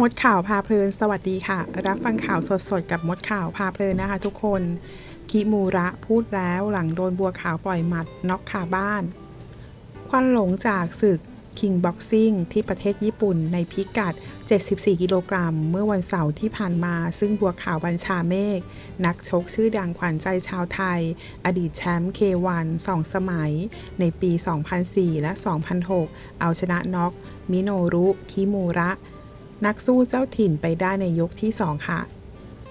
มดข่าวพาเพลิน สวัสดีค่ะ รับฟังข่าวสดๆ กับมดข่าวพาเพลินนะคะทุกคน คิมูระพูดแล้วหลังโดนบัวขาวปล่อยหมัดน็อกคาบ้าน ควันหลงจากศึก King Boxing ที่ประเทศญี่ปุ่นในพิกัด 74 กิโลกรัม เมื่อวันเสาร์ที่ผ่านมา ซึ่งบัวขาวบัญชาเมฆ นักชกชื่อดังขวัญใจชาวไทย อดีตแชมป์ K1 สองสมัย ในปี 2004 และ 2006 เอาชนะน็อกมิโนรุ คิมูระ นักสู้เจ้าถิ่นไปได้ในยกที่ 2 ค่ะ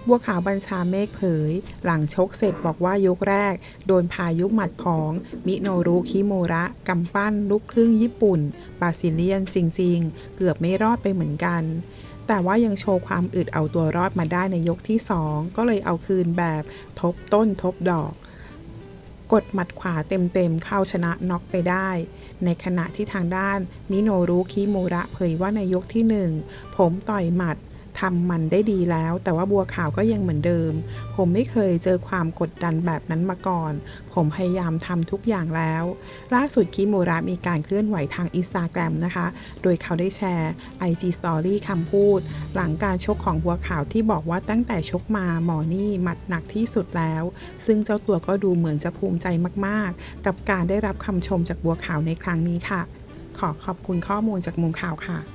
บัวขาวบัญชาเมฆเผย หลังชกเสร็จบอกว่ายกแรก โดนพายุหมัดของมิโนรุคิโมระกำปั้นลูกครึ่งญี่ปุ่นบราซิเลียนจริง ๆ เกือบไม่รอดไปเหมือนกันแต่ว่ายังโชว์ความอึดเอาตัวรอดมาได้ในยกที่ 2 ก็เลยเอาคืนแบบทบต้นทบดอก กดหมัดขวาเต็มๆ เข้าชนะน็อกไปได้ ในขณะที่ทางด้านมิโนรุคิโมระเผยว่าในยกที่หนึ่งผมต่อยหมัด ทำมันได้ดีแล้ว แต่ว่าบัวขาวก็ยังเหมือนเดิม ผมไม่เคยเจอความกดดันแบบนั้นมาก่อน ผมพยายามทำทุกอย่างแล้ว ล่าสุดคิโมระมีการเคลื่อนไหวทางอินสตาแกรมนะคะ โดยเขาได้แชร์ IG Story คำพูด หลังการชกของบัวขาวที่บอกว่าตั้งแต่ชกมาหมอนี่หมัดหนักที่สุดแล้ว ซึ่งเจ้าตัวก็ดูเหมือนจะภูมิใจมากๆ กับการได้รับคำชมจากบัวขาวในครั้งนี้ค่ะ ขอขอบคุณข้อมูลจากมุมข่าวค่ะ